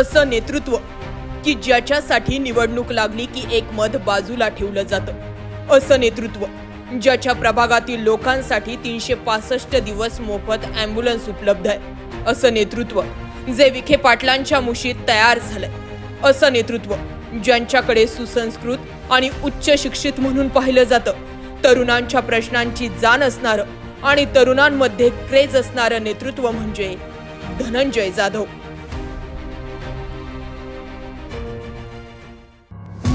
असं नेतृत्व की ज्याच्यासाठी निवडणूक लागली की एक मत बाजूला ठेवलं जातं. असं नेतृत्व ज्याच्या प्रभागातील लोकांसाठी तीनशे पासष्ट दिवस मोफत अँब्युलन्स उपलब्ध आहे. असं नेतृत्व जे विखे पाटलांच्या मुशीत तयार झालंय. असं नेतृत्व ज्यांच्याकडे सुसंस्कृत आणि उच्च शिक्षित म्हणून पाहिलं जातं. तरुणांच्या प्रश्नांची जाण असणारं आणि तरुणांमध्ये क्रेज असणारं नेतृत्व म्हणजे धनंजय जाधव.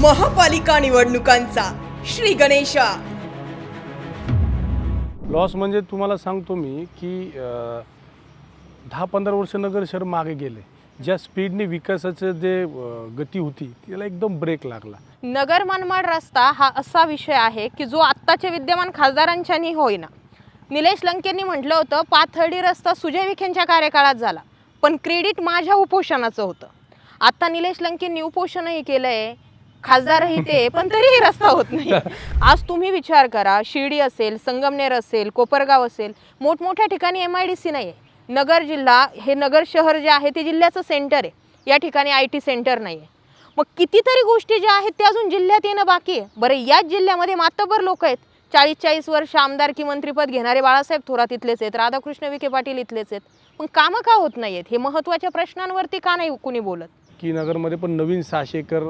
महापालिका निवडणुकांचा. श्री गणेशा. लॉस म्हणजे तुम्हाला सांगतो मी की दहा पंधरा वर्ष नगर शहर मागे गेले. ज्या स्पीडने विकासाचं जे गती होती त्याला एकदम ब्रेक लागला. नगर मनमाड रस्ता हा असा विषय आहे की जो आत्ताच्या विद्यमान खासदारांच्यानी होईना. निलेश लंकेंनी म्हटलं होतं पाथर्डी रस्ता सुजय विखेंच्या कार्यकाळात झाला पण क्रेडिट माझ्या उपोषणाचं होतं. आता निलेश लंकेंनी उपोषणही केलंय खासदारही ते पण तरीही रस्ता होत नाही. आज तुम्ही विचार करा शिर्डी असेल संगमनेर असेल कोपरगाव असेल मोठमोठ्या ठिकाणी एम आय डी सी नाही आहे नगर जिल्हा हे नगर शहर जे आहे ते जिल्ह्याचं सेंटर आहे. या ठिकाणी आय टी सेंटर नाही आहे मग कितीतरी गोष्टी ज्या आहेत त्या अजून जिल्ह्यात येणं बाकी आहे. बरं याच जिल्ह्यामध्ये मातब्बर लोक आहेत. चाळीस चाळीस वर्ष आमदारकी मंत्रीपद घेणारे बाळासाहेब थोरात इथलेच आहेत राधाकृष्ण विखे पाटील इथलेच आहेत. पण कामं का होत नाहीयेत? हे महत्त्वाच्या प्रश्नांवरती का नाही कुणी बोलत? की नगरमध्ये पण नवीन सहाशे एकर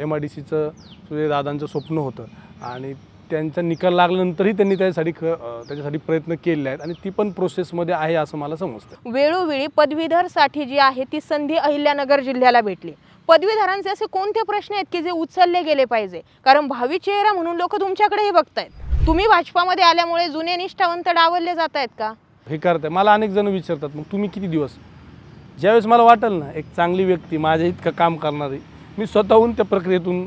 एम आय डी सीचं दादांचं स्वप्न होतं. आणि त्यांचा निकाल लागल्यानंतरही त्यांनी त्यासाठी ख त्याच्यासाठी प्रयत्न केले आहेत. आणि ती पण प्रोसेसमध्ये आहे असं मला समजतं. वेळोवेळी पदवीधरसाठी जी आहे ती संधी अहिल्यानगर जिल्ह्याला भेटली. पदवीधरांचे असे कोणते प्रश्न आहेत की जे उचलले गेले पाहिजे? कारण भावी चेहरा म्हणून लोक तुमच्याकडेही बघतायत. तुम्ही भाजपामध्ये आल्यामुळे जुने निष्ठावंत डावलले जात आहेत का? हे करताय. मला अनेक जण विचारतात मग तुम्ही किती दिवस ज्यावेळेस मला वाटेल ना एक चांगली व्यक्ती माझ्या इतकं काम करणारी मी स्वतःहून त्या प्रक्रियेतून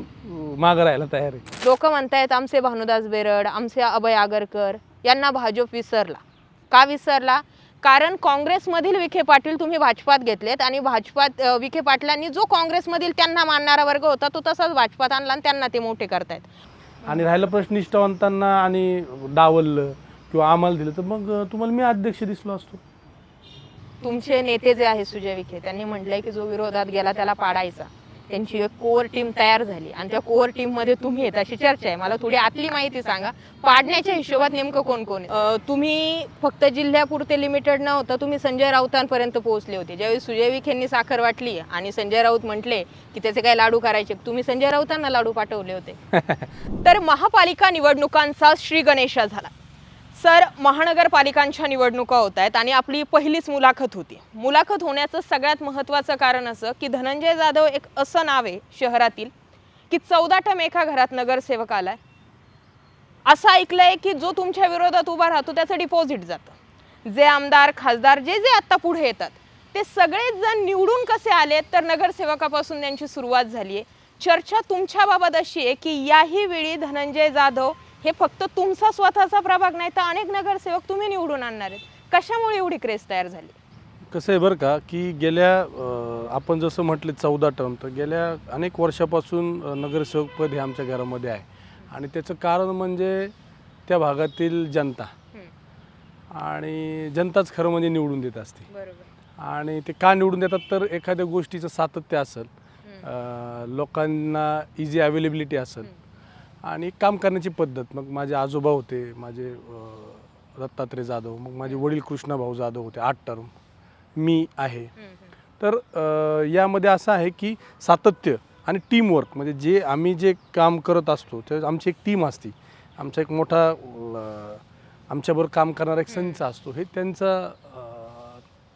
मागं राहायला तयार आहे. लोक म्हणतायत आमचे भानुदास बेरड आमचे अभय आगरकर यांना भाजप विसरला. का विसरला? कारण काँग्रेसमधील विखे पाटील तुम्ही भाजपात घेतलेत आणि भाजपात अ, विखे पाटलांनी जो काँग्रेसमधील त्यांना मानणारा वर्ग होता तो तसाच भाजपात आणला आणि त्यांना ते मोठे करतायत. आणि राहिला प्रश्न निष्ठावंतांना आणि डावललं किंवा आम्हाला दिलं तर मग तुम्हाला मी अध्यक्ष दिसलो असतो. तुमचे नेते जे आहे सुजय विखे त्यांनी म्हटलंय की जो विरोधात गेला त्याला पाडायचा. त्यांची एक कोर टीम तयार झाली. आणि त्या कोर टीममध्ये तुम्ही येत अशी चर्चा आहे. मला थोडी आतली माहिती सांगा. पाडण्याच्या हिशोबात नेमकं कोण कोण तुम्ही फक्त जिल्ह्यापुरते लिमिटेड नव्हतं तुम्ही संजय राऊतांपर्यंत पोहोचले होते. ज्यावेळी सुजय विखेंनी साखर वाटली आणि संजय राऊत म्हटले की त्याचे काय लाडू करायचे तुम्ही संजय राऊतांना लाडू पाठवले होते. तर महापालिका निवडणुकांचा श्री गणेशा झाला. सर महानगरपालिकांच्या निवडणुका होत आहेत आणि आपली पहिलीच मुलाखत होती. मुलाखत होण्याचं सगळ्यात महत्त्वाचं कारण असं की धनंजय जाधव एक असं नाव आहे शहरातील की चौदा टम एका घरात नगरसेवक आलाय. असं ऐकलंय की जो तुमच्या विरोधात उभा राहतो त्याचं डिपॉझिट जातं. जे आमदार खासदार जे जे आत्ता पुढे येतात ते सगळेच जण निवडून कसे आलेत तर नगरसेवकापासून त्यांची सुरुवात झाली आहे. चर्चा तुमच्याबाबत अशी आहे की याही वेळी धनंजय जाधव हे फक्त तुमचा स्वतःचा प्रभाग नाही तर अनेक नगरसेवक तुम्ही निवडून आणणार आहेत. कशामुळे एवढी क्रेज तयार झाली? कसं आहे बरं का की गेल्या अ, आपण जसं म्हटलं चौदा टर्म तर गेल्या अनेक वर्षापासून अ, नगरसेवकपद हे आमच्या घरामध्ये आहे. आणि त्याचं कारण म्हणजे त्या भागातील जनता. आणि जनताच खरं म्हणजे निवडून देत असते. बरोबर. आणि ते का निवडून देतात तर एखाद्या गोष्टीचं सातत्य असेल. अ, लोकांना इझी अवेलेबिलिटी असेल. आणि काम करण्याची पद्धत. मग माझे आजोबा होते माझे दत्तात्रय जाधव मग माझे वडील कृष्णाभाऊ जाधव होते आठ टर्म मी आहे. तर यामध्ये असं आहे की सातत्य आणि टीमवर्क म्हणजे जे आम्ही जे काम करत असतो ते आमची एक टीम असते. आमचा एक मोठा आमच्याबरोबर काम करणारा एक संच असतो. हे त्यांचा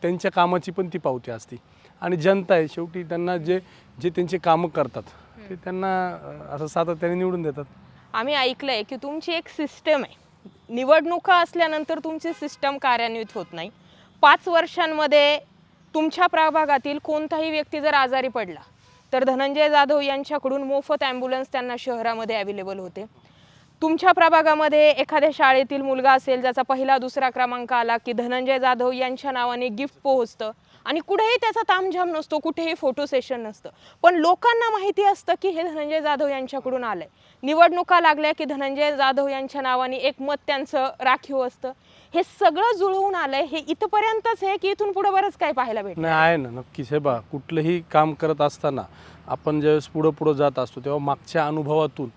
त्यांच्या कामाची पण ती पावती असते. आणि जनता आहे. शेवटी त्यांना जे जे त्यांचे कामं करतात ते त्यांना असं सातत्याने निवडून देतात. आम्ही ऐकलंय की तुमची एक सिस्टम आहे. निवडणुका असल्यानंतर तुमची सिस्टम कार्यान्वित होत नाही. पाच वर्षांमध्ये तुमच्या प्रभागातील कोणताही व्यक्ती जर आजारी पडला तर धनंजय जाधव यांच्याकडून मोफत ॲम्ब्युलन्स त्यांना शहरामध्ये अवेलेबल होते. तुमच्या प्रभागामध्ये एखाद्या शाळेतील मुलगा असेल ज्याचा पहिला दुसरा क्रमांक आला की धनंजय जाधव यांच्या नावाने गिफ्ट पोहोचतं आणि कुठेही त्याचा तामझाम नसतो कुठेही फोटो सेशन नसतं. पण लोकांना माहिती असतं की हे धनंजय जाधव यांच्याकडून आलंय. निवडणुका लागल्या की धनंजय जाधव यांच्या नावाने एक मत त्यांचं राखीव असतं. हे सगळं जुळवून आलंय. हे इथपर्यंतच आहे की इथून पुढे बरंच काय पाहायला भेटतं? नाही आहे ना. नक्कीच. हे बा कुठलंही काम करत असताना आपण ज्यावेळेस पुढं पुढं जात असतो तेव्हा मागच्या अनुभवातून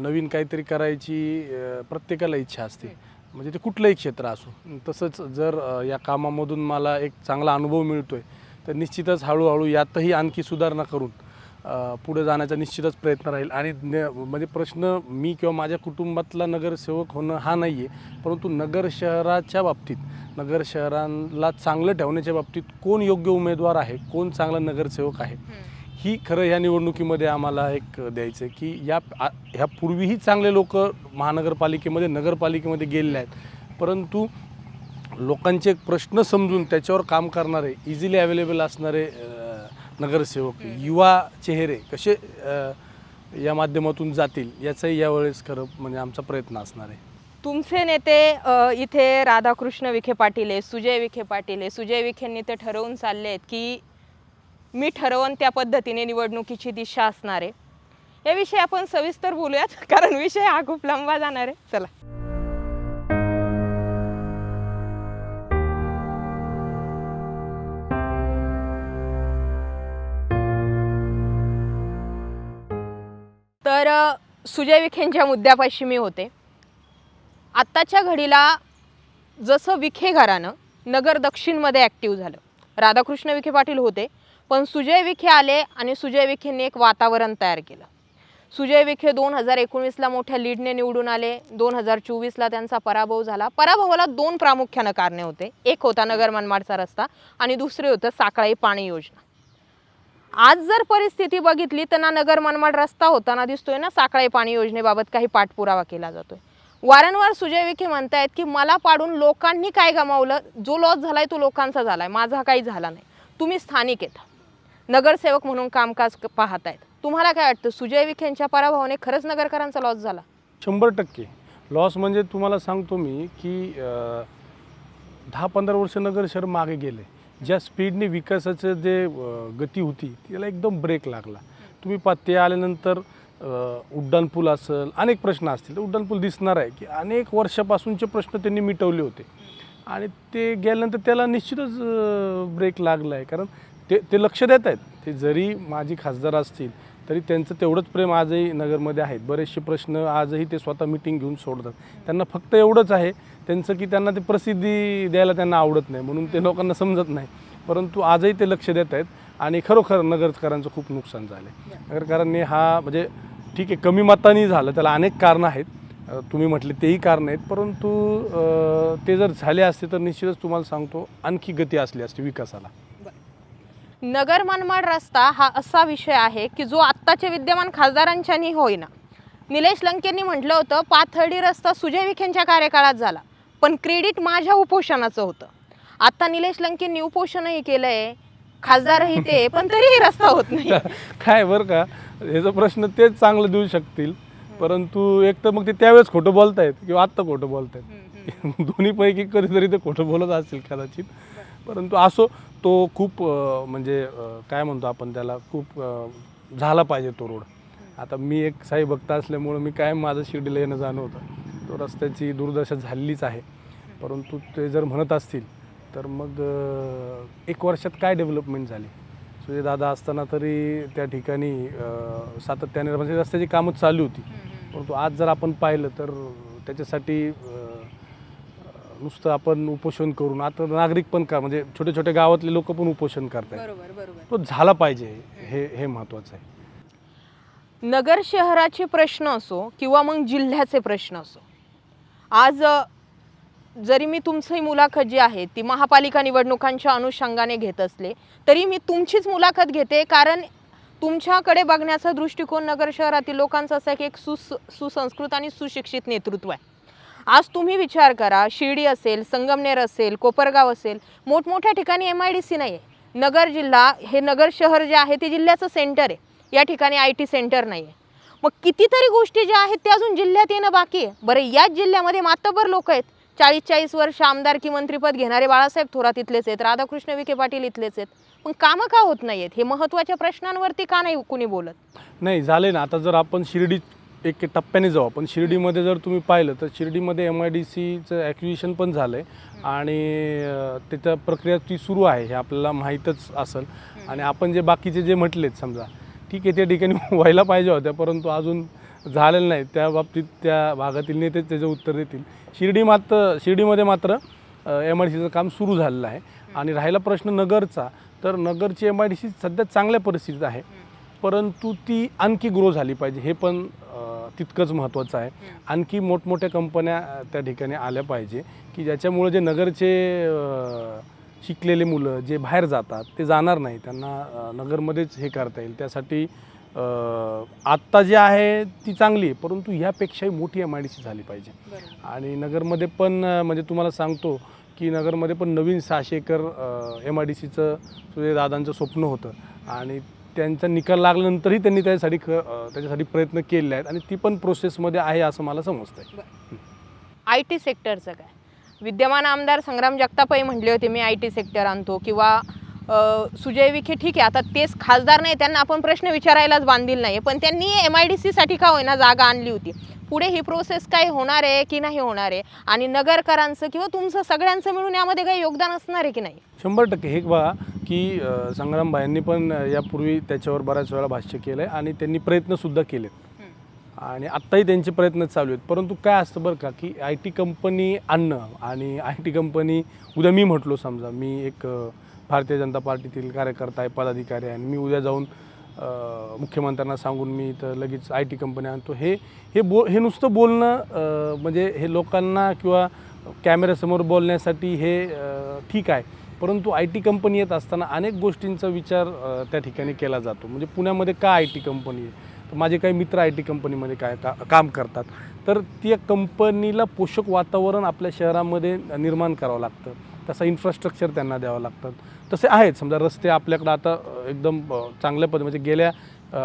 नवीन काहीतरी करायची प्रत्येकाला इच्छा असते. म्हणजे ते कुठलंही क्षेत्र असो. तसंच जर या कामामधून मला एक चांगला अनुभव मिळतोय तर निश्चितच हळूहळू यातही आणखी सुधारणा करून पुढे जाण्याचा निश्चितच प्रयत्न राहील. आणि न म्हणजे प्रश्न मी किंवा माझ्या कुटुंबातला नगरसेवक होणं हा नाही आहे परंतु नगर शहराच्या बाबतीत नगर शहराला चांगलं ठेवण्याच्या बाबतीत कोण योग्य उमेदवार आहे कोण चांगला नगरसेवक आहे ही खरं ह्या निवडणुकीमध्ये आम्हाला एक द्यायचं आहे की या ह्या पूर्वीही चांगले लोक महानगरपालिकेमध्ये नगरपालिकेमध्ये गेलेले आहेत. परंतु लोकांचे प्रश्न समजून त्याच्यावर काम करणारे इझिली अवेलेबल असणारे नगरसेवक युवा चेहरे कसे या माध्यमातून जातील याचाही यावेळेस खरं म्हणजे आमचा प्रयत्न असणार आहे. तुमचे नेते इथे राधाकृष्ण विखे पाटील आहे सुजय विखे पाटील आहे सुजय विखेंनी ते ठरवून चालले आहेत की मी ठरवून त्या पद्धतीने निवडणुकीची दिशा असणार आहे. याविषयी आपण सविस्तर बोलूयात कारण विषय हा खूप लंबा जाणार आहे. चला. तर सुजय विखेंच्या मुद्द्यापाशी मी होते. आत्ताच्या घडीला जसं विखे घरानं नगर दक्षिणमध्ये ॲक्टिव्ह झालं. राधाकृष्ण विखे पाटील होते. पण सुजय विखे आले आणि सुजय विखेंनी एक वातावरण तयार केलं. सुजय विखे दोन हजार एकोणीसला मोठ्या लीडने निवडून आले. दोन हजार चोवीसला त्यांचा पराभव झाला. पराभवाला दोन प्रामुख्यानं कारणे होते. एक होता नगर मनमाडचा रस्ता आणि दुसरे होतं साकळाई पाणी योजना. आज जर परिस्थिती बघितली तर ना नगर मनमाड रस्ता होताना दिसतोय ना साकळाई पाणी योजनेबाबत काही पाठपुरावा केला जातोय. वारंवार सुजय विखे म्हणतायत की मला पाडून लोकांनी काय गमावलं? जो लॉस झालाय तो लोकांचा झालाय. माझा काही झाला नाही. तुम्ही स्थानिक येता. नगरसेवक म्हणून कामकाज पाहत आहेत तुम्हाला काय वाटतं सुजय विखेंच्या पराभवाने खरंच नगरकरांचा लॉस झाला? शंभर टक्के. लॉस म्हणजे तुम्हाला सांगतो मी की दहा पंधरा वर्ष नगर शहर मागे गेले. ज्या स्पीडने विकासाचं जे गती होती त्याला एकदम ब्रेक लागला. तुम्ही पत्ते आल्यानंतर उड्डाणपूल असेल अनेक प्रश्न असतील. तर उड्डाणपूल दिसणार आहे की अनेक वर्षापासूनचे प्रश्न त्यांनी मिटवले होते. आणि ते गेल्यानंतर त्याला निश्चितच ब्रेक लागला आहे कारण ते ते लक्ष देत आहेत. ते जरी माझी खासदार असतील तरी त्यांचं तेवढंच प्रेम आजही नगरमध्ये आहेत. बरेचसे प्रश्न आजही ते स्वतः मिटिंग घेऊन सोडतात. त्यांना फक्त एवढंच आहे त्यांचं की त्यांना ते प्रसिद्धी द्यायला त्यांना आवडत नाही म्हणून ते लोकांना समजत नाही. परंतु आजही ते लक्ष देत आहेत आणि खरोखर नगरकरांचं खूप नुकसान झालं आहे नगरकरांनी हा म्हणजे ठीक आहे कमी मतानी झालं त्याला अनेक कारणं आहेत. तुम्ही म्हटले तेही कारण आहेत. परंतु ते जर झाले असते तर निश्चितच तुम्हाला सांगतो आणखी गती असली असती विकासाला. नगर मनमाड रस्ता हा असा विषय आहे की जो आत्ताच्या विद्यमान खासदारांच्यानी होईना. निलेश लंकेंनी म्हटलं होतं पाथर्डी रस्ता सुजय विखेंच्या कार्यकाळात झाला पण क्रेडिट माझ्या उपोषणाचं होतं. आता निलेश लंकेंनी उपोषणही केलंय खासदारही ते पण तरीही रस्ता होत नाही. काय बरं का? ह्याचा प्रश्न तेच चांगलं देऊ शकतील. परंतु एक तर मग ते त्यावेळेस खोटं बोलतायत किंवा आत्ता खोटं बोलतायत. दोन्हीपैकी कधीतरी ते खोटं बोलत असतील कदाचित. परंतु असो तो खूप म्हणजे काय म्हणतो आपण त्याला खूप झाला पाहिजे तो रोड. आता मी एक साई भक्त असल्यामुळं मी कायम माझं शिर्डीला येणं जाणं होतं तो रस्त्याची दुर्दशा झालेलीच आहे. परंतु ते जर म्हणत असतील तर मग एक वर्षात काय डेव्हलपमेंट झाली? सुजय दादा असताना तरी त्या ठिकाणी सातत्याने म्हणजे रस्त्याची कामं चालू होती. परंतु आज जर आपण पाहिलं तर त्याच्यासाठी नुसतं आपण उपोषण करून आता नागरिक पण का म्हणजे छोटे छोटे गावातले लोक पण उपोषण करतात बरोबर बरोबर. तो झाला पाहिजे हे हे महत्त्वाचं आहे. नगर शहराचे प्रश्न असो किंवा मग जिल्ह्याचे प्रश्न असो आज अ, जरी मी तुमची मुलाखत जी आहे ती महापालिका निवडणुकांच्या अनुषंगाने घेत असले तरी मी तुमचीच मुलाखत घेते कारण तुमच्याकडे बघण्याचा दृष्टिकोन नगर शहरातील लोकांचा असा आहे की एक सुस सुसंस्कृत आणि सुशिक्षित नेतृत्व आहे. आज तुम्ही विचार करा शिर्डी असेल संगमनेर असेल कोपरगाव असेल मोठमोठ्या ठिकाणी एम आय डी सी नाही आहे नगर जिल्हा हे नगर शहर जे आहे ते जिल्ह्याचं सेंटर आहे. या ठिकाणी आय टी सेंटर नाही आहे मग कितीतरी गोष्टी ज्या आहेत त्या अजून जिल्ह्यात येणं बाकी आहे. बरं याच जिल्ह्यामध्ये मातबर लोक आहेत. चाळीस चाळीस वर्ष आमदारकी मंत्रीपद घेणारे बाळासाहेब थोरात इथलेच आहेत राधाकृष्ण विखे पाटील इथलेच आहेत. पण कामं का होत नाही आहेत हे महत्त्वाच्या प्रश्नांवरती का नाही कुणी बोलत? नाही झाले ना. आता जर आपण शिर्डी एक टप्प्याने जाऊ. आपण शिर्डीमध्ये जर तुम्ही पाहिलं तर शिर्डीमध्ये एम आय डी सीचं ॲक्विजिशन पण झालं आहे आणि तिथं प्रक्रिया ती सुरू आहे हे आपल्याला माहीतच असेल. आणि आपण जे बाकीचे जे म्हटलेत समजा ठीक आहे त्या ठिकाणी व्हायला पाहिजे होत्या परंतु अजून झालेलं नाही. त्या बाबतीत त्या भागातील नेते त्याचं उत्तर देतील. शिर्डी मात्र शिर्डीमध्ये मात्र एम आय डी सीचं काम सुरू झालेलं आहे. आणि राहिला प्रश्न नगरचा तर नगरची एम आय डी सी सध्या चांगल्या परिस्थितीत आहे. परंतु ती आणखी ग्रो झाली पाहिजे हे पण तितकंच महत्त्वाचं आहे. आणखी मोठमोठ्या कंपन्या त्या ठिकाणी आल्या पाहिजे की ज्याच्यामुळे जे नगरचे शिकलेले मुलं जे बाहेर जातात ते जाणार नाही. त्यांना नगरमध्येच हे करता येईल. त्यासाठी आत्ता जे आहे ती चांगली आहे. परंतु ह्यापेक्षाही मोठी एम आय डी सी झाली पाहिजे. आणि नगरमध्ये पण म्हणजे तुम्हाला सांगतो की नगरमध्ये पण नवीन सहाशे एकर एम आय डी सीचं सूर्यदादांचं स्वप्न होतं. आणि त्यांचा निकाल लागल्यानंतरही त्यांनी त्यासाठी ख त्याच्यासाठी प्रयत्न केले आहेत आणि ती पण प्रोसेसमध्ये आहे असं मला समजतं आहे आय टी सेक्टरचं काय? विद्यमान आमदार संग्राम जगतापही म्हटले होते मी आय टी सेक्टर आणतो. किंवा सुजय विखे ठीक आहे आता तेच खासदार नाही त्यांना आपण प्रश्न विचारायलाच बांधील नाही पण त्यांनी एम आय डी सीसाठी का होईना जागा आणली होती? पुढे ही प्रोसेस काही होणार आहे की नाही होणार आहे? आणि नगरकरांचं किंवा तुमचं सगळ्यांचं मिळून यामध्ये काही योगदान असणार आहे की नाही? शंभर टक्के. हे बघा की अ, संग्राम भाईंनी पण यापूर्वी त्याच्यावर बऱ्याच वेळा भाष्य केलं आहे आणि त्यांनी प्रयत्नसुद्धा केलेत. आणि आत्ताही त्यांचे प्रयत्न चालू आहेत. परंतु काय असतं बरं का की आय टी कंपनी आणणं आणि आय टी कंपनी उद्या मी म्हटलो समजा मी एक भारतीय जनता पार्टीतील कार्यकर्ता आहे पदाधिकारी आहे आणि मी उद्या जाऊन मुख्यमंत्र्यांना सांगून मी इथं लगेच आय टी कंपनी आणतो. हे हे बो हे नुसतं बोलणं म्हणजे हे लोकांना किंवा कॅमेऱ्यासमोर बोलण्यासाठी हे ठीक आहे. परंतु आय टी कंपनी येत असताना अनेक गोष्टींचा विचार त्या ठिकाणी केला जातो. म्हणजे पुण्यामध्ये का आय टी कंपनी आहे? तर माझे काही मित्र आय टी कंपनीमध्ये काय का काम करतात. तर त्या कंपनीला पोषक वातावरण आपल्या शहरामध्ये निर्माण करावं लागतं. तसं इन्फ्रास्ट्रक्चर त्यांना द्यावं लागतं. तसे आहेत. समजा रस्ते आपल्याकडं आता एकदम चांगल्या पद्धती म्हणजे गेल्या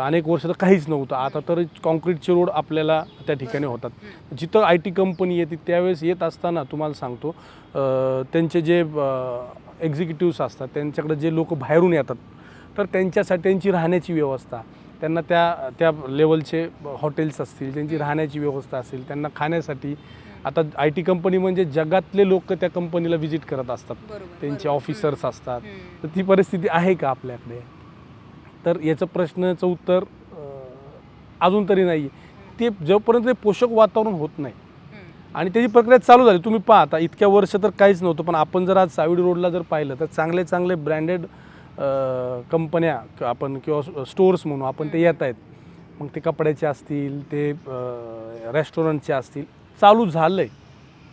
अनेक वर्ष तर काहीच नव्हतं. आता तर कॉन्क्रीटचे रोड आपल्याला त्या ठिकाणी होतात. जिथं आय टी कंपनी येते त्यावेळेस येत असताना तुम्हाला सांगतो त्यांचे जे एक्झिक्युटिव्स असतात त्यांच्याकडे जे लोक बाहेरून येतात तर त्यांच्यासाठी त्यांची राहण्याची व्यवस्था. त्यांना त्या त्या लेवलचे हॉटेल्स असतील त्यांची राहण्याची व्यवस्था असेल त्यांना खाण्यासाठी. आता आय टी कंपनी म्हणजे जगातले लोक त्या कंपनीला व्हिजिट करत असतात. त्यांचे ऑफिसर्स असतात. तर ती परिस्थिती आहे का आपल्याकडे? तर याचं प्रश्नाचं उत्तर अजून तरी नाही ते जोपर्यंत ते पोषक वातावरण होत नाही आणि त्याची प्रक्रिया चालू झाली. तुम्ही पहा आता इतक्या वर्ष तर काहीच नव्हतं पण आपण जर आज सावडी रोडला जर पाहिलं तर चांगले चांगले ब्रँडेड कंपन्या आपण किंवा स्टोअर्स म्हणू आपण ते येत आहेत. मग ते कपड्याचे असतील ते रेस्टॉरंटचे असतील चालू झालं आहे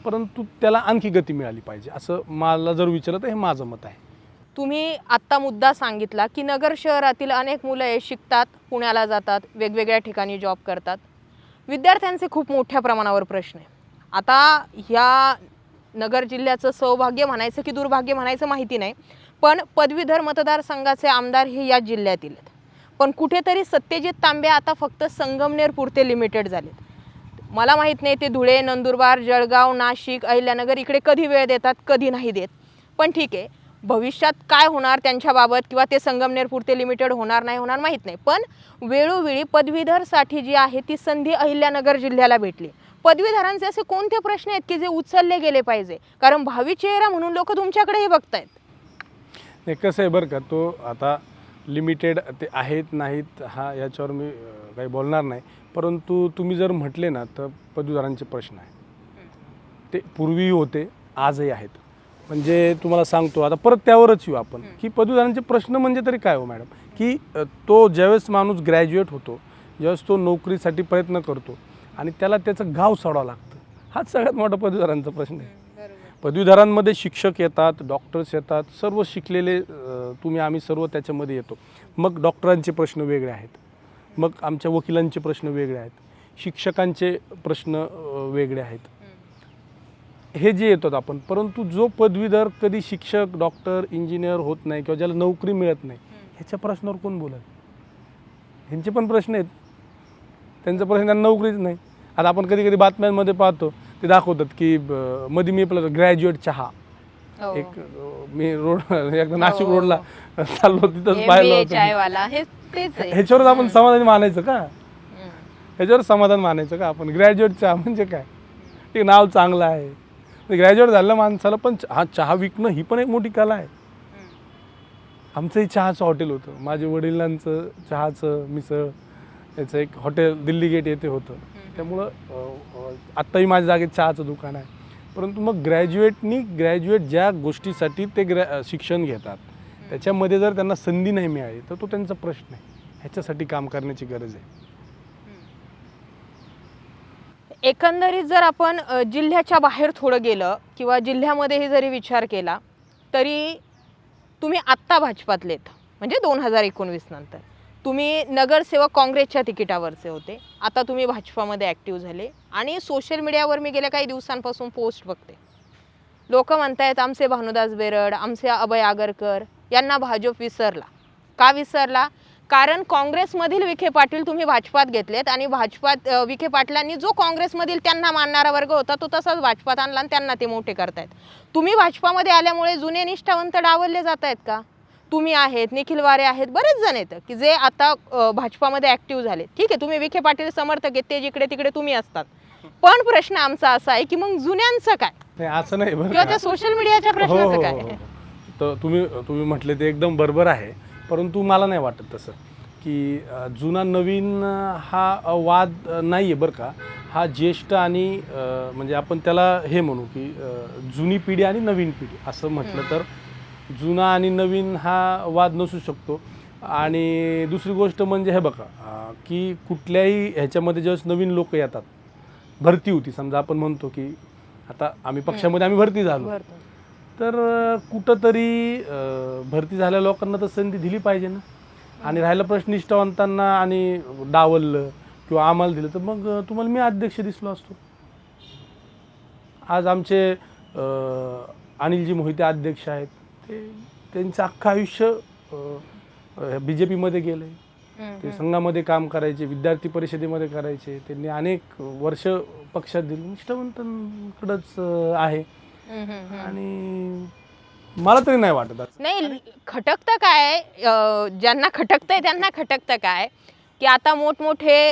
परंतु त्याला आणखी गती मिळाली पाहिजे असं मला जर विचारलं तर हे माझं मत आहे. तुम्ही आत्ता मुद्दा सांगितला की नगर शहरातील अनेक मुलं हे शिकतात पुण्याला जातात वेगवेगळ्या ठिकाणी जॉब करतात. विद्यार्थ्यांचे खूप मोठ्या प्रमाणावर प्रश्न आहे आता ह्या नगर जिल्ह्याचं सौभाग्य म्हणायचं की दुर्भाग्य म्हणायचं माहिती नाही पण पदवीधर मतदारसंघाचे आमदार हे या जिल्ह्यातील आहेत. पण कुठेतरी सत्यजित तांबे आता फक्त संगमनेर पुरते लिमिटेड झालेत. मला माहीत नाही ते धुळे नंदुरबार जळगाव नाशिक अहिल्यानगर इकडे कधी वेळ देतात कधी नाही देत. पण ठीक आहे भविष्यात काय होणार त्यांच्याबाबत किंवा ते संगमनेर पुरते लिमिटेड होणार नाही होणार माहीत नाही. पण वेळोवेळी पदवीधरसाठी जी आहे ती संधी अहिल्यानगर जिल्ह्याला भेटली. पदवीधरांचे असे कोणते प्रश्न आहेत की जे उचलले गेले पाहिजे? कारण भावी चेहरा म्हणून लोक तुमच्याकडेही बघतायत. नाही कसं आहे बरं का तो आता लिमिटेड ते आहेत नाहीत हा याच्यावर मी काही बोलणार नाही. परंतु तुम्ही जर म्हटले ना तर पदवीधरांचे प्रश्न आहे ते पूर्वी होते आजही आहेत. म्हणजे तुम्हाला सांगतो आता परत त्यावरच येऊ आपण. की पदवीधरांचे प्रश्न म्हणजे तरी काय हो मॅडम? की तो ज्यावेळेस माणूस ग्रॅज्युएट होतो ज्यावेळेस तो नोकरीसाठी प्रयत्न करतो आणि त्याला त्याचं गाव सोडावं लागतं. हाच सगळ्यात मोठा पदवीधरांचा प्रश्न आहे. पदवीधरांमध्ये शिक्षक येतात डॉक्टर्स येतात सर्व शिकलेले तुम्ही आम्ही सर्व त्याच्यामध्ये येतो. मग डॉक्टरांचे प्रश्न वेगळे आहेत. मग आमच्या वकिलांचे प्रश्न वेगळे आहेत. शिक्षकांचे प्रश्न वेगळे आहेत. हे जे येतात आपण परंतु जो पदवीधर कधी शिक्षक डॉक्टर इंजिनियर होत नाही किंवा ज्याला नोकरी मिळत नाही ह्याच्या प्रश्नावर कोण बोलत ह्यांचे पण प्रश्न आहेत. त्यांचा प्रश्न त्यांना नोकरीच नाही. आता आपण कधी कधी बातम्यांमध्ये पाहतो ते दाखवतात की ब- मध्ये मी आपलं ग्रॅज्युएट चहा. हो. एक मी रोड एकदा नाशिक हो. रोडला चाललो तिथंच MBA पाहिलं होतं. चायवाला हे तेच आहे. ह्याच्यावरच आपण समाधानी मानायचं का? हम्म. ह्याच्यावर समाधान मानायचं का? आपण ग्रॅज्युएट चहा म्हणजे काय? ते नाव चांगलं आहे. ग्रॅज्युएट झालं माणसाला पण हा चहा विकणं ही पण एक मोठी कला आहे. आमचंही चहाचं हॉटेल होतं. माझ्या वडिलांचं चहाचं मिसळ याचं एक हॉटेल दिल्ली गेट येथे होतं. त्यामुळं आत्ताही माझ्या जागेत चहाचं दुकान आहे. परंतु मग ग्रॅज्युएटनी ग्रॅज्युएट ज्या गोष्टीसाठी ते ग्रॅ शिक्षण घेतात त्याच्यामध्ये जर त्यांना संधी नाही मिळाली तर तो त्यांचा प्रश्न आहे. ह्याच्यासाठी काम करण्याची गरज आहे. एकंदरीत जर आपण जिल्ह्याच्या बाहेर थोडं गेलं किंवा जिल्ह्यामध्येही जरी विचार केला तरी तुम्ही आत्ता भाजपातलेत म्हणजे दोन हजार एकोणवीस नंतर. तुम्ही नगरसेवक काँग्रेसच्या तिकिटावरचे होते. आता तुम्ही भाजपामध्ये ॲक्टिव्ह झाले. आणि सोशल मीडियावर मी गेल्या काही दिवसांपासून पोस्ट बघते. लोक म्हणतायत आमचे भानुदास बेरड आमचे अभय आगरकर यांना भाजप विसरला. का विसरला? कारण काँग्रेसमधील विखे पाटील तुम्ही भाजपात घेतलेत आणि भाजपात विखे पाटलांनी जो काँग्रेसमधील त्यांना मानणारा वर्ग होता तो तसाच भाजपात आणला आणि त्यांना ते मोठे करतायत. तुम्ही भाजपामध्ये आल्यामुळे जुने निष्ठावंत डावलले जात आहेत का? तुम्ही आहेत निखिल वारे आहेत बरेच जण आहेत की जे आता भाजपामध्ये ॲक्टिव्ह झाले. ठीक आहे तुम्ही विखे पाटील समर्थक आहेत ते जिकडे तिकडे तुम्ही असतात. पण प्रश्न आमचा असा आहे की मग जुन्यांचं काय? असं नाही किंवा का? त्या सोशल मीडियाच्या हो, प्रश्नाचं हो, काय? हो. तर तुम्ही तुम्ही म्हटले ते एकदम बरोबर आहे. परंतु मला नाही वाटत तसं की जुना नवीन हा वाद नाही आहे बरं का. हा ज्येष्ठ आणि म्हणजे आपण त्याला हे म्हणू की जुनी पिढी आणि नवीन पिढी असं म्हटलं तर जुना आणि नवीन हा वाद नसू शकतो. आणि दुसरी गोष्ट म्हणजे हे बघा की कुठल्याही ह्याच्यामध्ये ज्यावेळेस नवीन लोक येतात भरती होती समजा आपण म्हणतो की आता आम्ही पक्षामध्ये आम्ही भरती झालो. तर कुठंतरी भरती झालेल्या लोकांना तर संधी दिली पाहिजे ना. आणि राहिला प्रश्न निष्ठावंतांना आणि डावललं किंवा आम्हाला दिलं तर मग तुम्हाला मी अध्यक्ष दिसलो असतो. आज आमचे अनिलजी मोहिते अध्यक्ष आहेत. ते त्यांचं अख्खं आयुष्य बी जे पीमध्ये गेलं आहे ते संघामध्ये काम करायचे विद्यार्थी परिषदेमध्ये करायचे. त्यांनी अनेक वर्ष पक्षात दिली. निष्ठावंतांकडंच आहे. आणि मला तरी नाही वाटत. नाही खटकतं काय? ज्यांना खटकतंय त्यांना खटकतं काय? की आता मोठमोठे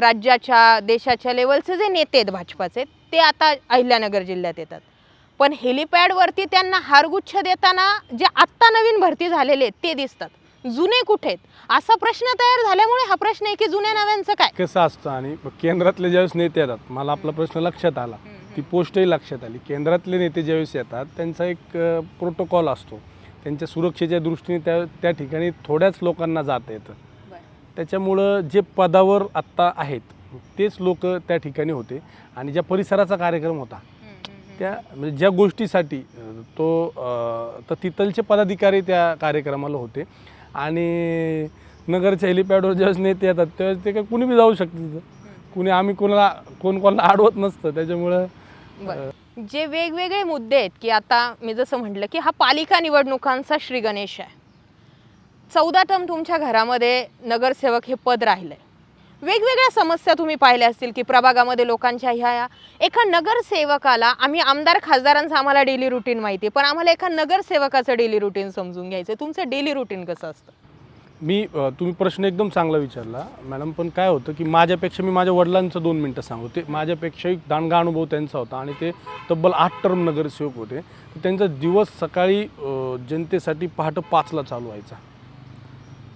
राज्याच्या देशाच्या लेवलचे जे नेते आहेत भाजपाचे ते आता अहिल्यानगर जिल्ह्यात येतात. पण हेलिपॅडवरती त्यांना हारगुच्छ देताना जे आत्ता नवीन भरती झालेले आहेत ते दिसतात. जुने कुठे आहेत? असा प्रश्न तयार झाल्यामुळे हा प्रश्न आहे की जुन्या नव्यांचं काय? कसं असतं आणि केंद्रातले ज्यावेळेस नेते येतात मला आपला प्रश्न लक्षात आला. ती पोस्टही लक्षात आली. केंद्रातले नेते ज्यावेळेस येतात त्यांचा एक प्रोटोकॉल असतो. त्यांच्या सुरक्षेच्या दृष्टीने त्या त्या ठिकाणी थोड्याच लोकांना जाता येतं. त्याच्यामुळं जे पदावर आत्ता आहेत तेच लोक त्या ठिकाणी होते. आणि ज्या परिसराचा कार्यक्रम होता त्या म्हणजे ज्या गोष्टीसाठी तो तर तिथलचे पदाधिकारी त्या कार्यक्रमाला होते. आणि नगरच्या हेलिपॅडवर ज्यावेळेस नेते येतात त्यावेळेस ते काय कुणी बी जाऊ शकते तिथं कुणी आम्ही कोणाला कोण कोणाला अडवत नसतं. त्याच्यामुळं बरं. जे वेगवेगळे मुद्दे आहेत की आता मी जसं म्हटलं की हा पालिका निवडणुकांचा श्री गणेश आहे. चौदा टर्म तुमच्या घरामध्ये नगरसेवक हे पद राहिलं आहे वेगवेगळ्या समस्या तुम्ही पाहिल्या असतील की प्रभागामध्ये लोकांच्या ह्या या एका नगरसेवकाला आम्ही आमदार खासदारांचं आम्हाला डेली रुटीन माहिती आहे पण आम्हाला एका नगरसेवकाचं डेली रुटीन समजून घ्यायचं आहे. तुमचं डेली रुटीन कसं असतं? मी तुम्ही प्रश्न एकदम चांगला विचारला. मॅडम पण काय होतं की माझ्यापेक्षा मी माझ्या वडिलांचं दोन मिनटं सांगू ते माझ्यापेक्षाही दांडगा अनुभव त्यांचा होता आणि ते तब्बल आठ टर्म नगरसेवक होते. त्यांचा दिवस सकाळी जनतेसाठी पहाटं पाचला चालू व्हायचा.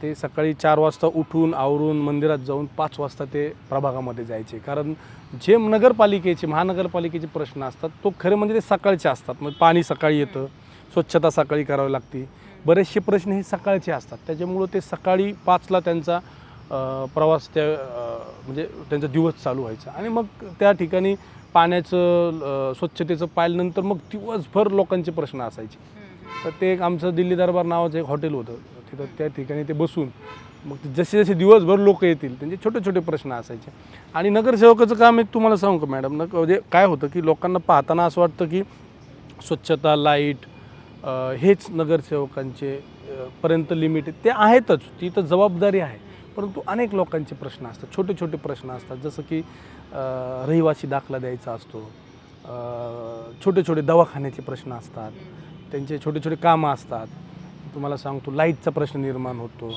ते सकाळी चार वाजता उठून आवरून मंदिरात जाऊन पाच वाजता ते प्रभागामध्ये जायचे. कारण जे नगरपालिकेचे महानगरपालिकेचे प्रश्न असतात तो खरे म्हणजे ते सकाळचे असतात. मग पाणी सकाळी येतं स्वच्छता सकाळी करावी लागते. बरेचसे प्रश्न हे सकाळचे असतात. त्याच्यामुळं ते सकाळी पाचला त्यांचा प्रवास त्या म्हणजे त्यांचा दिवस चालू व्हायचा. आणि मग त्या ठिकाणी पाण्याचं स्वच्छतेचं पाहिल्यानंतर मग दिवसभर लोकांचे प्रश्न असायचे. तर ते एक आमचं दिल्ली दरबार नावाचं एक हॉटेल होतं. तिथं त्या ठिकाणी ते बसून मग ते जसे जसे दिवसभर लोक येतील त्यांचे छोटे छोटे प्रश्न असायचे. आणि नगरसेवकाचं काम एक तुम्हाला सांगू का मॅडम? नक म्हणजे काय होतं की लोकांना पाहताना असं वाटतं की स्वच्छता लाइट हेच नगरसेवकांचे पर्यंत लिमिट ते आहेतच ती तर जबाबदारी आहे. परंतु अनेक लोकांचे प्रश्न असतात छोटे छोटे प्रश्न असतात. जसं की रहिवासी दाखला द्यायचा असतो. छोटे छोटे दवाखान्याचे प्रश्न असतात. त्यांचे छोटे छोटे कामं असतात. तुम्हाला सांगतो लाईटचा प्रश्न निर्माण होतो.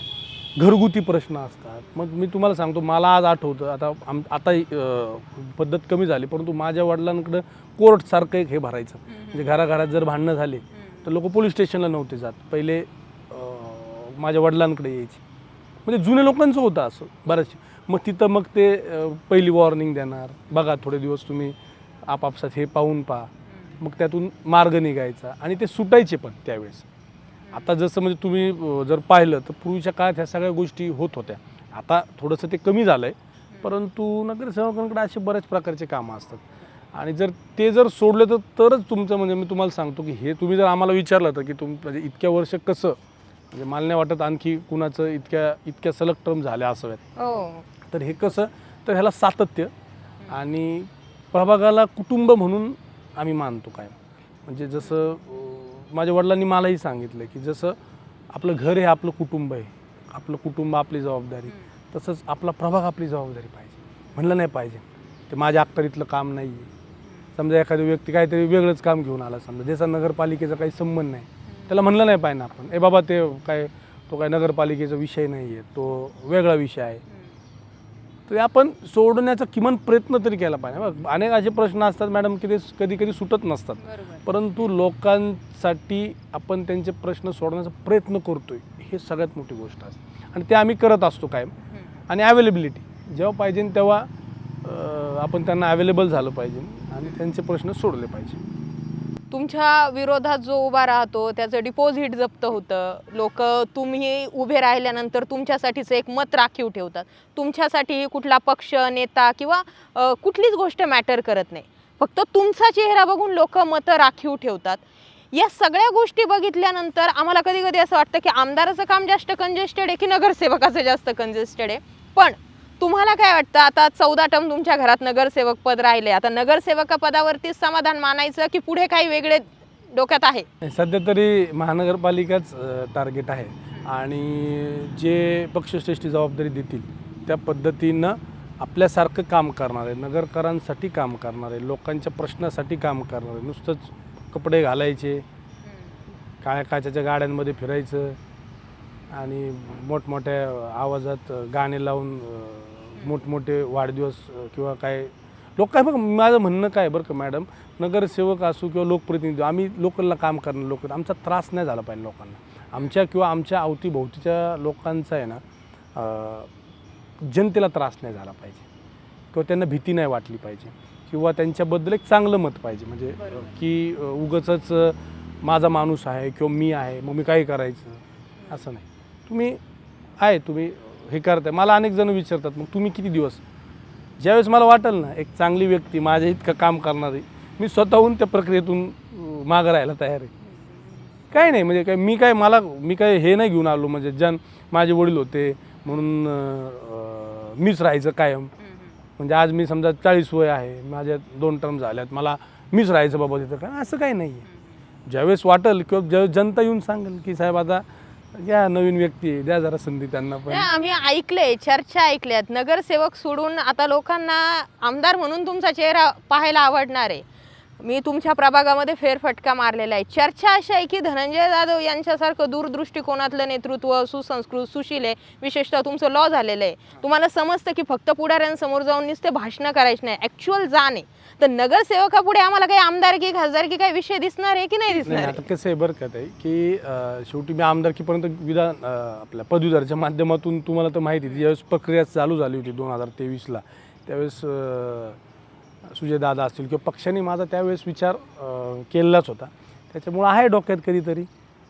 घरगुती प्रश्न असतात. मग मी तुम्हाला सांगतो मला आज आठवतं आता आम आता पद्धत कमी झाली परंतु माझ्या वडिलांकडं कोर्टसारखं एक हे भरायचं. म्हणजे घराघरात जर भांडणं झाले तर लोक पोलीस स्टेशनला नव्हते जात. पहिले माझ्या वडिलांकडे यायचे. म्हणजे जुने लोकांचं होतं असं बऱ्याचशे. मग तिथं मग ते पहिली वॉर्निंग देणार. बघा थोडे दिवस तुम्ही आपापसात हे पाहून पहा. मग त्यातून मार्ग निघायचा. आणि ते सुटायचे पण त्यावेळेस. आता जसं म्हणजे तुम्ही जर पाहिलं तर पूर्वीच्या काळात ह्या सगळ्या गोष्टी होत होत्या. आता थोडंसं ते कमी झालं आहे परंतु नगरसेवकांकडे असे बऱ्याच प्रकारचे कामं असतात. आणि जर ते जर सोडलं तर तरच तुमचं म्हणजे मी तुम्हाला सांगतो की हे तुम्ही जर आम्हाला विचारलं तर की तुम म्हणजे इतक्या वर्ष कसं म्हणजे मला नाही वाटत आणखी कुणाचं इतक्या इतक्या सलग टर्म झाल्या असाव्यात. हो. तर हे कसं तर ह्याला सातत्य आणि प्रभागाला कुटुंब म्हणून आम्ही मानतो काय म्हणजे जसं माझ्या वडिलांनी मलाही सांगितलं की जसं आपलं घर हे आपलं कुटुंब आहे आपलं कुटुंब आपली जबाबदारी तसंच आपला प्रभाग आपली जबाबदारी पाहिजे. म्हणलं नाही पाहिजे. ते माझ्या अखत्यारीतलं काम नाही आहे समजा एखादी व्यक्ती काहीतरी वेगळंच काम घेऊन आला समजा ज्याचा नगरपालिकेचा काही संबंध नाही. त्याला म्हणलं नाही पाहिजे आपण. ए बाबा ते काय तो काय नगरपालिकेचा विषय नाही आहे तो वेगळा विषय आहे. तर आपण सोडण्याचा किमान प्रयत्न तरी केला पाहिजे. बघ अनेक असे प्रश्न असतात मॅडम की ते कधी कधी सुटत नसतात. परंतु लोकांसाठी आपण त्यांचे प्रश्न सोडवण्याचा प्रयत्न करतोय हे सगळ्यात मोठी गोष्ट असते. आणि ते आम्ही करत असतो कायम. आणि अवेलेबिलिटी जेव्हा पाहिजे तेव्हा आपण त्यांना अवेलेबल झालं पाहिजे आणि त्यांचे प्रश्न सोडले पाहिजे. तुमच्या विरोधात जो उभा राहतो त्याचं डिपॉझिट जप्त होतं. लोक तुम्ही उभे राहिल्यानंतर तुमच्यासाठीचं एक मत राखीव ठेवतात. तुमच्यासाठी कुठला पक्ष नेता किंवा कुठलीच गोष्ट मॅटर करत नाही. फक्त तुमचा चेहरा बघून लोक मतं राखीव ठेवतात. या सगळ्या गोष्टी बघितल्यानंतर आम्हाला कधी कधी असं वाटतं की आमदाराचं काम जास्त कंजेस्टेड आहे की नगरसेवकाचं जास्त कंजेस्टेड आहे. पण तुम्हाला काय वाटतं? आता चौदा टर्म तुमच्या घरात नगरसेवक पद राहिले. आता नगरसेवक पदावरती समाधान मानायचं की पुढे काही वेगळे डोक्यात आहे? सध्या तरी महानगरपालिकाच टार्गेट आहे. आणि जे पक्षश्रेष्ठी जबाबदारी देतील त्या पद्धतीनं आपल्यासारखं काम करणारे नगरकरांसाठी काम करणारे लोकांच्या प्रश्नासाठी काम करणारे नुसतंच कपडे घालायचे काळ्या काच्याच्या गाड्यांमध्ये फिरायचं आणि मोठमोठ्या आवाजात गाणे लावून मोठमोठे वाढदिवस किंवा काय? लोक काय बघ माझं म्हणणं काय बरं का मॅडम? नगरसेवक असू किंवा लोकप्रतिनिधी आम्ही लोकलला काम करणार लोक आमचा त्रास नाही झाला पाहिजे लोकांना. आमच्या किंवा आमच्या अवतीभोवतीच्या लोकांचा आहे ना जनतेला त्रास नाही झाला पाहिजे. किंवा त्यांना भीती नाही वाटली पाहिजे. किंवा त्यांच्याबद्दल एक चांगलं मत पाहिजे. म्हणजे की उगच माझा माणूस आहे किंवा मी आहे मग मी काय करायचं? असं नाही. तुम्ही आहे तुम्ही हे करताय. मला अनेक जण विचारतात मग तुम्ही किती दिवस? ज्यावेळेस मला वाटेल ना एक चांगली व्यक्ती माझ्या इतकं काम करणारी मी स्वतःहून त्या प्रक्रियेतून मागं राहायला तयार आहे. काय नाही म्हणजे काय मी काय मला मी काय हे नाही घेऊन आलो. म्हणजे जन माझे वडील होते म्हणून मीच राहायचं कायम. म्हणजे आज मी समजा चाळीस वय आहे माझ्या दोन टर्म झाल्यात मला मीच राहायचं बाबा तिथं. काय असं काही नाही आहे ज्यावेळेस वाटेल किंवा ज्यावेळेस जनता येऊन सांगेल की साहेब आता या नवीन व्यक्ती आहे, द्या जरा संधी त्यांना पण. नाही, आम्ही ऐकले चर्चा ऐकल्यात. नगरसेवक सोडून आता लोकांना आमदार म्हणून तुमचा चेहरा पाहायला आवडणार आहे. मी तुमच्या प्रभागामध्ये फेरफटका मारलेला आहे. चर्चा अशी आहे की धनंजय जाधव यांच्यासारखं दूरदृष्टिकोनातलं नेतृत्व सुसंस्कृत सुशील आहे. विशेषतः तुमचं लॉ झालेलं आहे. तुम्हाला समजतं की फक्त पुढाऱ्यांसमोर जाऊन नुसते भाषणं करायची नाही. ॲक्च्युअल जाणे तर नगरसेवकापुढे आम्हाला काही आमदारकी खासदारकी काही विषय दिसणार आहे की नाही नाही दिसणार आता कसं आहे बरं का ताई की अं, शेवटी मी आमदारकीपर्यंत विधान अं, आपल्या पदवीधरच्या माध्यमातून तुम्हाला तर माहिती आहे ज्यावेळेस प्रक्रिया चालू झाली होती दोन हजार तेवीसला त्यावेळेस अं, सुजयदादा असतील किंवा पक्षाने माझा त्यावेळेस विचार अं, केलेलाच होता. त्याच्यामुळं आहे डोक्यात कधीतरी.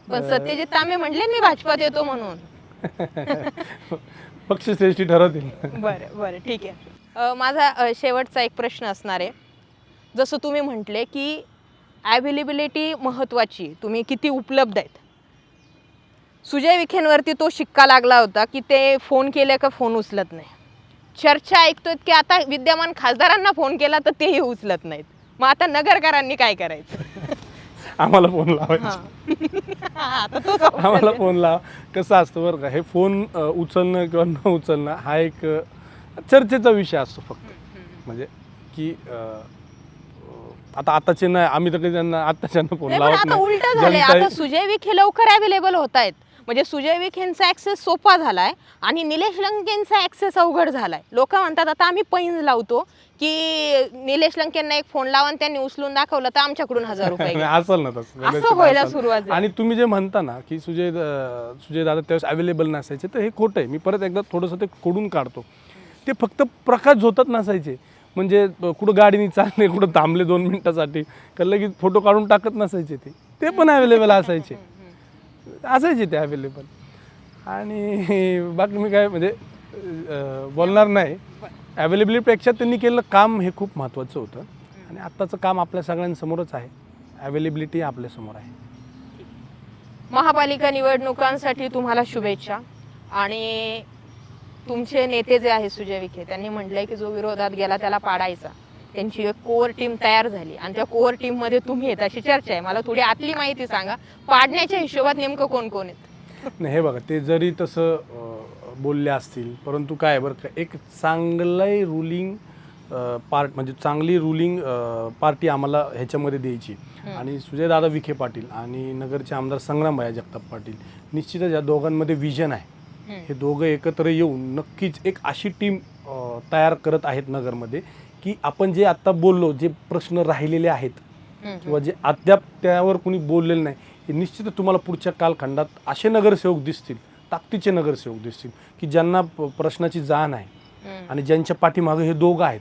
पण सत्यजित तांबे म्हणले मी भाजपात येतो म्हणून. पक्षश्रेष्ठी ठरवतील. बरं बरं ठीक आहे. अ, माझा अ, शेवटचा एक प्रश्न असणार आहे. जसं तुम्ही म्हटले की ॲव्हेलेबिलिटी महत्त्वाची तुम्ही किती उपलब्ध आहेत. सुजय विखेंवरती तो शिक्का लागला होता की ते फोन केले का फोन उचलत नाही. चर्चा ऐकतोय की आता विद्यमान खासदारांना फोन केला तर तेही उचलत नाहीत. मग आता नगरकरांनी काय करायचं? आम्हाला फोन लावायचा. हा. आता तोच option आम्हाला आहे. फोन लावा. कसं असतं बरं का हे फोन अ, उचलणं किंवा न उचलणं हा एक अ, चर्चेचा विषय असतो फक्त. म्हणजे की अ, अ, आता आताचे नाही आम्ही तर त्यांना आताच्यांना फोन नाही, पण लावत आता नाही. उलट झालंय. जनता- आता सुजय विखे लवकर अवेलेबल होत आहेत म्हणजे सुजय विखेंचा ऍक्सेस सोपा झालाय आणि निलेश लंकेंचा ऍक्सेस अवघड झालाय लोक म्हणतात आता आम्ही पैंज लावतो की निलेश लंकेंना एक फोन लावा आणि त्यांनी उचलून दाखवलं तर आमच्याकडून हजार रुपये घ्या. असेल ना तसं असं कदाचित व्हायला. सुरुवात झाली. आणि तुम्ही जे म्हणता ना की सुजय अ, सुजय दादा त्यावेळेस अवेलेबल नसायचे तर हे खोटं आहे मी परत एकदा थोडंसं ते खोडून काढतो ते फक्त प्रकाश झोतात नसायचे म्हणजे अ, कुठं गाडीने चालले कुठं थांबले दोन मिनिटासाठी का लगेच फोटो काढून टाकत नसायचे ते ते पण अवेलेबल असायचे असायचे ते अवेलेबल आणि बाकी मी काय म्हणजे बोलणार नाही. अवेलेबिलिटीपेक्षा त्यांनी केलेलं काम हे खूप महत्त्वाचं होतं. आणि आत्ताचं काम आपल्या सगळ्यांसमोरच आहे. अवेलेबिलिटी आपल्यासमोर आहे. महापालिका निवडणुकांसाठी तुम्हाला शुभेच्छा. आणि तुमचे नेते जे आहेत सुजय विखे त्यांनी म्हटलंय की जो विरोधात गेला त्याला पाडायचा. त्यांची एक कोअर टीम तयार झाली. आणि त्या कोअर टीममध्ये तुम्ही येत अशी चर्चा आहे. मला थोडी आतली माहिती सांगा. पाडण्याच्या हिशोबात नेमकं कोण कोण आहेत? नाही हे बघा ते जरी तसं बोलले असतील परंतु काय बरं का एक चांगलं रुलिंग पार्ट म्हणजे चांगली रुलिंग पार्टी आम्हाला ह्याच्यामध्ये द्यायची. आणि सुजयदादा विखे पाटील आणि नगरचे आमदार संग्रामबाया जगताप पाटील निश्चितच या दोघांमध्ये विजन आहे. हे दोघं एकत्र येऊन नक्कीच एक अशी टीम तयार करत आहेत नगरमध्ये. की आपण जे आत्ता बोललो जे प्रश्न राहिलेले आहेत किंवा जे अद्याप त्यावर कोणी बोललेलं नाही हे निश्चितच तुम्हाला पुढच्या कालखंडात असे नगरसेवक दिसतील ताकदीचे नगरसेवक दिसतील की ज्यांना प्रश्नाची जाण आहे आणि ज्यांच्या पाठीमागे हे दोघं आहेत.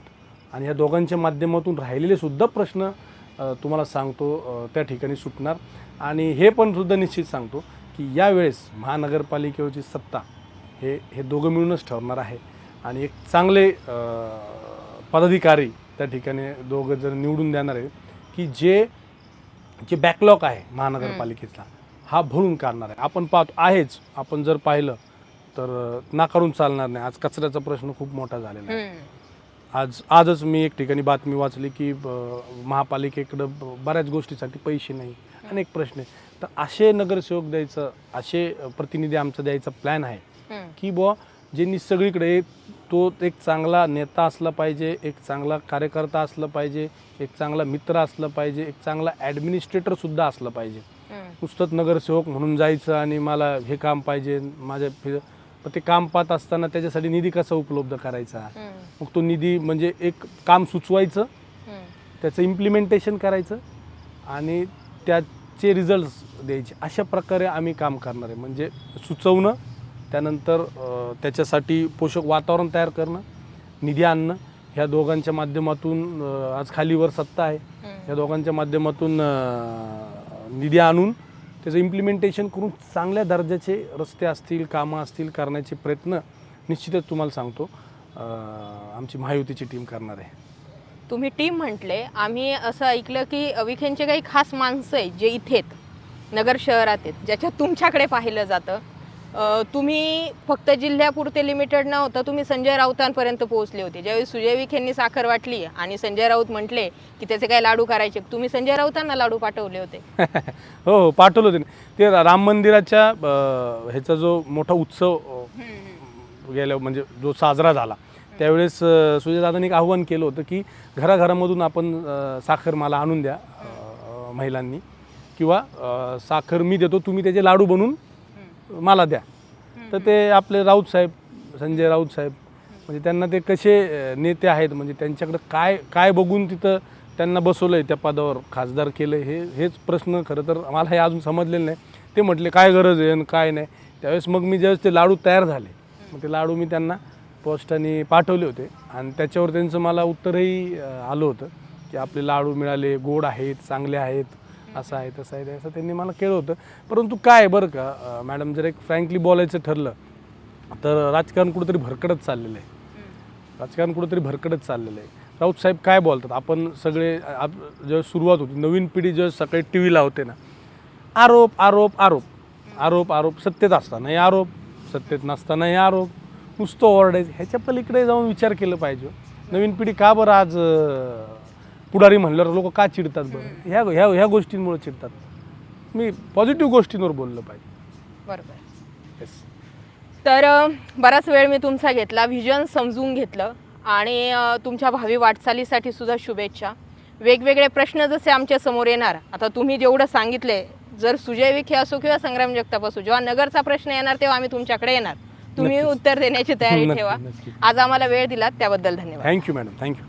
आणि या दोघांच्या माध्यमातून राहिलेले सुद्धा प्रश्न तुम्हाला सांगतो त्या ठिकाणी सुटणार. आणि हे पण सुद्धा निश्चित सांगतो की यावेळेस महानगरपालिकेवरची सत्ता हे हे दोघं मिळूनच ठरणार आहे. आणि एक चांगले पदाधिकारी त्या ठिकाणी दोघं जर निवडून देणार आहे की जे जे बॅकलॉग आहे महानगरपालिकेचा हा भरून काढणार आहे. आपण पाहतो आहेच. आपण जर पाहिलं तर नाकारून चालणार नाही. आज कचऱ्याचा प्रश्न खूप मोठा झालेला आहे. आज आजच मी एक ठिकाणी बातमी वाचली की महापालिकेकडं बऱ्याच गोष्टीसाठी पैसे नाही. अनेक प्रश्न आहे तर असे नगरसेवक द्यायचं असे प्रतिनिधी आमचा द्यायचा प्लॅन आहे की बुवा ज्यांनी सगळीकडे तो एक चांगला नेता असला पाहिजे एक चांगला कार्यकर्ता असला पाहिजे एक चांगला मित्र असला पाहिजे एक चांगला ॲडमिनिस्ट्रेटरसुद्धा असलं पाहिजे. नुसतंच नगरसेवक म्हणून जायचं आणि मला हे काम पाहिजे माझ्या फि- ते काम पाहत असताना त्याच्यासाठी निधी कसा उपलब्ध करायचा? मग तो निधी म्हणजे एक काम सुचवायचं त्याचं इम्प्लिमेंटेशन करायचं आणि त्याचे रिझल्ट्स द्यायचे. अशा प्रकारे आम्ही काम करणार आहे. म्हणजे सुचवणं त्यानंतर त्याच्यासाठी पोषक वातावरण तयार करणं निधी आणणं ह्या दोघांच्या माध्यमातून आज खालीवर सत्ता आहे. या दोघांच्या माध्यमातून निधी आणून त्याचं इम्प्लिमेंटेशन करून चांगल्या दर्जाचे रस्ते असतील कामं असतील करण्याचे प्रयत्न निश्चितच तुम्हाला सांगतो आमची महायुतीची टीम करणार आहे. तुम्ही टीम म्हटले आम्ही असं ऐकलं की विखेंचे काही खास माणसं आहेत जे इथे आहेत नगर शहरात आहेत ज्याच्यात तुमच्याकडे पाहिलं जातं. तुम्ही फक्त जिल्ह्यापुरते लिमिटेड न होता तुम्ही संजय राऊतांपर्यंत पोहोचले होते. ज्यावेळी सुजय विखेंनी साखर वाटली आणि संजय राऊत म्हटले की त्याचे काय लाडू करायचे तुम्ही संजय राऊतांना लाडू पाठवले होते. हो हो पाठवलं होते. ते राम मंदिराच्या ह्याचा जो मोठा उत्सव गेल्या म्हणजे जो साजरा झाला त्यावेळेस सुजयदादांनी एक आव्हान केलं होतं की घराघरामधून आपण साखर मला आणून द्या महिलांनी. किंवा साखर मी देतो तुम्ही त्याचे लाडू बनवून मला द्या. तर ते आपले राऊत साहेब संजय राऊत साहेब म्हणजे त्यांना ते कसे नेते आहेत म्हणजे त्यांच्याकडे काय काय बघून तिथं त्यांना बसवलं आहे त्या पदावर खासदार केलं हे हेच प्रश्न खरं तर मला हे अजून समजलेलं नाही. ते म्हटले काय गरज आहे आणि काय नाही? त्यावेळेस मग मी ज्यावेळेस ते लाडू तयार झाले मग ते लाडू मी त्यांना पोस्टाने पाठवले होते. आणि त्याच्यावर त्यांचं मला उत्तरही आलं होतं की आपले लाडू मिळाले गोड आहेत चांगले आहेत असं आहे तसं आहे असं त्यांनी मला केलं होतं. परंतु काय बरं का मॅडम जर एक फ्रँकली बोलायचं ठरलं तर राजकारण कुठंतरी भरकडत चाललेलं आहे. राजकारण कुठंतरी भरकडत चाललेलं आहे. राऊत साहेब काय बोलतात आपण सगळे आप जेव्हा सुरुवात होती नवीन पिढी जेव्हा सकाळी टी व्ही लावते ना आरोप आरोप आरोप आरोप आरोप सत्तेत असतानाही आरोप सत्तेत नसतानाही आरोप नुसतं ओरडायचं. ह्याच्या पलीकडे जाऊन विचार केलं पाहिजे. नवीन पिढी का बरं आज पुढारी म्हणल्यावर लोक का चिडतात बरं? ह्या ह्या ह्या गोष्टींमुळे चिडतात. मी पॉझिटिव्ह गोष्टींवर बोललं पाहिजे. बरोबर. येस तर बराच वेळ मी तुमचा घेतला व्हिजन समजून घेतलं आणि तुमच्या भावी वाटचालीसाठी सुद्धा शुभेच्छा. वेगवेगळे प्रश्न जसे आमच्यासमोर येणार आता तुम्ही जेवढं सांगितले जर सुजय विखे असो किंवा संग्राम जगताप असो जेव्हा नगरचा प्रश्न येणार तेव्हा आम्ही तुमच्याकडे येणार. तुम्ही. उत्तर देण्याची तयारी ठेवा. आज आम्हाला वेळ दिलात त्याबद्दल धन्यवाद. Thank you madam thank you